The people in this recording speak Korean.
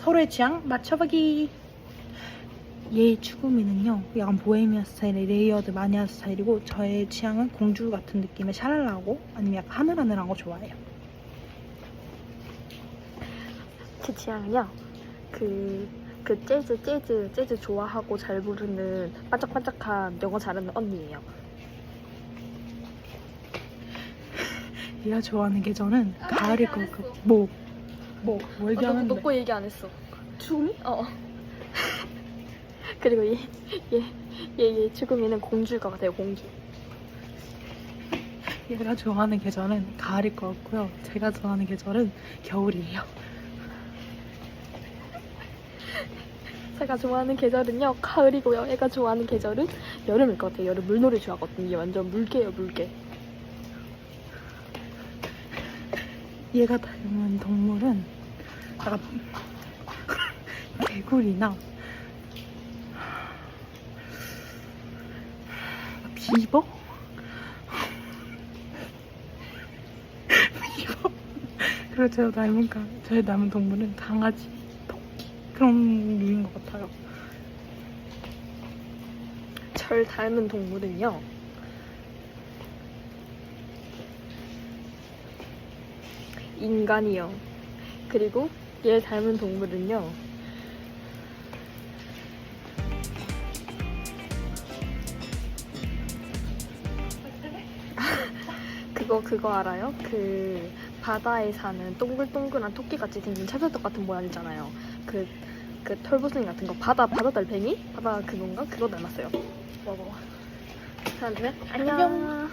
서로의 취향 맞춰보기. 얘 추구미는요, 약간 보헤미안 스타일의 레이어드 많이 한 스타일이고 저의 취향은 공주 같은 느낌의 샤랄라고 아니면 약간 하늘하늘한 거 좋아해요. 제 취향은요. 그, 그 재즈, 재즈, 재즈 좋아하고 잘 부르는 반짝반짝한 영어 잘하는 언니예요. 얘가 좋아하는 계절은 가을일 것 같고 뭐, 뭐, 뭘 어, 너, 얘기하는데 너거 얘기 안 했어. 추미? 어. 그리고 얘, 얘, 얘, 얘 죽음이는 공주일 것 같아요, 공주. 얘가 좋아하는 계절은 가을일 것 같고요. 제가 좋아하는 계절은 겨울이에요. 제가 좋아하는 계절은요, 가을이고요. 얘가 좋아하는 계절은 여름일 것 같아요. 여름 물놀이 좋아하거든요. 얘 완전 물개예요, 물개. 얘가 닮은 동물은 약간 개구리나 비버? 비버? 그리고 제가 닮은 가, 저의 닮은 동물은 강아지, 토끼 그런 류인 것 같아요. 절 닮은 동물은요, 인간이요. 그리고 얘 닮은 동물은요, 그거 그거 알아요? 그 바다에 사는 동글동글한 토끼같이 생긴 찰쌀떡 같은 모양 있잖아요. 그, 그 털보스님 같은 거 바다 바다 달팽이? 바다 그건가? 그거 닮았어요. 먹어. 하나 둘 셋. 안녕.